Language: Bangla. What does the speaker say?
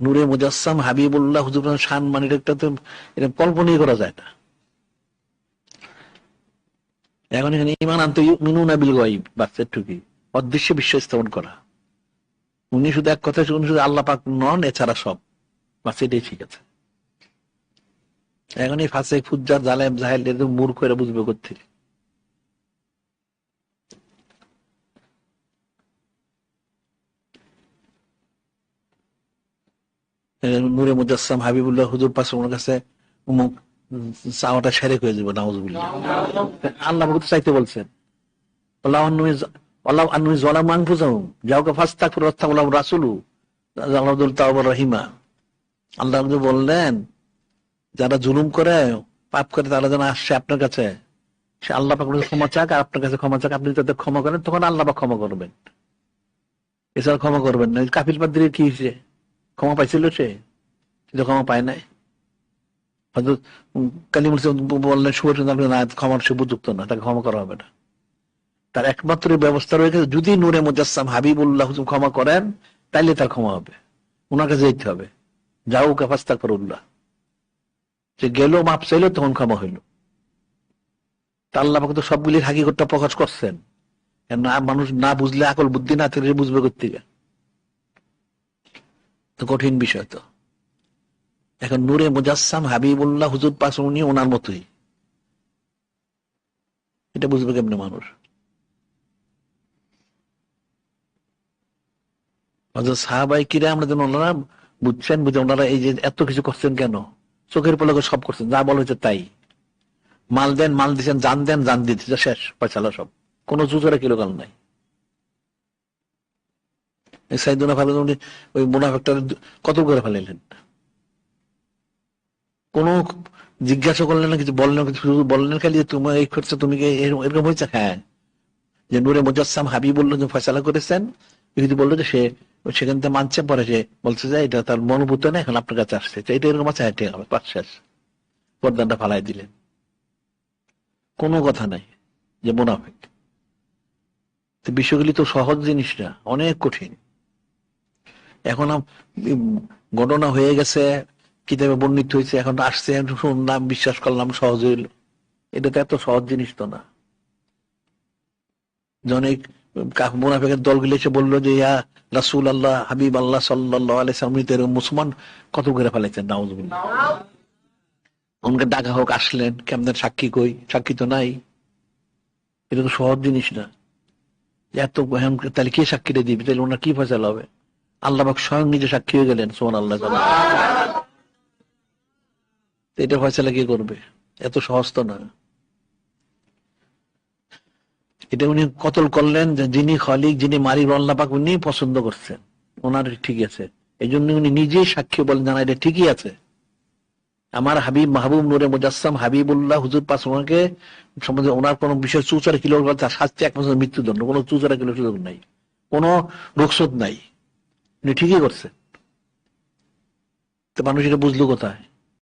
নূরে মুজাসসাম হাবিবুল্লাহ হুজুর শান মানে এটা তো এটা কল্পনাই করা যায় না। এখন এখানে ইমান আনতে মিনুন আবিল গাইব বাচ্চার ঠুকি। অদৃশ্য বিশ্ব স্থাপন করা। উনি শুধু এক কথা উনি শুধু আল্লাহ পাক নন, এছাড়া সব। বাস এটাই ঠিক আছে। এখন এই ফাঁসে ফুজ্জার জালেম জাহেল মূর্খ এরা বুঝবে করতে নূরে মুজাসসাম হাবিবুল্লাহ হুজুর পাশে ওনার কাছে উমুক চাওয়াটা সেরেক হয়ে যাবে আল্লাহ চাইতে বলছেন। আল্লাহ আন্নুই আনফুসাহুম। যাওকে রাসূলু। আল্লাহুল তাওবার রহিমা। আল্লাহ বললেন, যারা জুলুম করে, পাপ করে, তারা যেন আসছে আপনার কাছে। সে আল্লাহ ক্ষমা চাক, আর আপনার কাছে ক্ষমা চাক। আপনি তাদের ক্ষমা করেন, তখন আল্লাহ ক্ষমা করবেন। এছাড়া ক্ষমা করবেন না। কাফির পাদ্রির কি হয়েছে? ক্ষমা পাইছিল সে কিন্তু ক্ষমা পায় নাই হয়তো কালিমুল বললেন সুবর্ণ না ক্ষমার সে উপযুক্ত না তাকে ক্ষমা করা হবে না তার একমাত্র ব্যবস্থা রয়েছে যদি নূরে মুজাসসাম হাবিবুল্লাহ ক্ষমা করেন তাইলে তার ক্ষমা হবে ওনার কাছে যেতে হবে যাও কাফাস্তা করুল্লাহ যে গেল মাপ চাইলো তখন ক্ষমা হইল তা আল্লাহ পাক তো সবগুলির হাকিকতটা প্রকাশ করছেন মানুষ না বুঝলে আকল বুদ্ধি না থেকে বুঝবে করতে তো কঠিন বিষয় তো। এখন নূরে মুজাসসাম হাবিবুল্লাহ হুজুর পাশ উনি ওনার মতোই। এটা বুঝবে কেমনে মানুষ? সাহাবাই কিরা আমরা যেন ওনারা বুঝছেন, বুঝে ওনারা এই যে এত কিছু করছেন কেন? চোখের পলকে সব করছেন, যা বলা হয়েছে তাই। মাল দেন, মাল দিচ্ছেন জান দেন, জান দিচ্ছে শেষ পয়সালা সব। কোন জুজোরা কিলোকাল নাই। সাইদুনা ফালে উনি ওই মুনাফেকটা কত করে ফেলাইলেন? কোন জিজ্ঞাসা করলেন না, কিছু বললেন শুধু বললেন খালি যে তোমার এই খরচা তুমি কি এরকম হয়েছে? হ্যাঁ। যে নূরে মুজাসসাম হাবি বলল যে ফয়সালা করেছেন যদি বলল যে সে সেখান থেকে মানছে, পরে যে বলছে যে এটা তার মনোভূত না এখন আপনার কাছে আসছে। এটা এরকম আছে? হ্যাঁ ঠিক হবে পাঁচ শেষ। পর্দানটা ফালাই দিলেন। কোনো কথা নাই যে মুনাফেক। তো বিষয়গুলি তো সহজ জিনিস না, অনেক কঠিন। এখন ঘটনা হয়ে গেছে, কিতাবে বর্ণিত হয়েছে, এখন আসছে শুনলাম বিশ্বাস করলাম, সহজ হইল। এটা তো এত সহজ জিনিস তো না। অনেক মুনাফিকের দলগুলি এসে বলল যে, ইয়া রাসুল আল্লাহ হাবিব আল্লাহ সাল্লাহ আলাইসালাম মুসলমান কত করে ফেলেছেন? নাউজুবিল্লাহ। ওনাকে ডাকা হোক, আসলেন, কেমন সাক্ষী কই? সাক্ষী তো নাই। এটা তো সহজ জিনিস না। এত তাহলে কে সাক্ষীটা দিবে? তাহলে ওনার কি ফসল হবে? আল্লাহ স্বয়ং নিজে সাক্ষী হয়ে গেলেন সোমান আল্লাহ এটা ফয়সালা কে করবে? এত সহজ তো না এটা উনি কতল করলেন যে যিনি খলিক, যিনি মারিব, আল্লাহ উনি পছন্দ করছেন। ওনার ঠিক আছে। এই জন্য উনি নিজেই সাক্ষী বলেন, জানা এটা ঠিকই আছে। আমার হাবিব মাহবুব নুরে মুজাসসাম হাবিবুল্লাহ হুজুর পাস ওনাকে সম্বন্ধে ওনার কোন বিষয় চুচারা কিলো তার শাস্তি এক বছর মৃত্যুদণ্ড। কোনো চুচারা কিলো সুযোগ নাই। কোনো রোকসত নাই। উনি ঠিকই করছে তো মানুষ এটা বুঝলো কোথায়?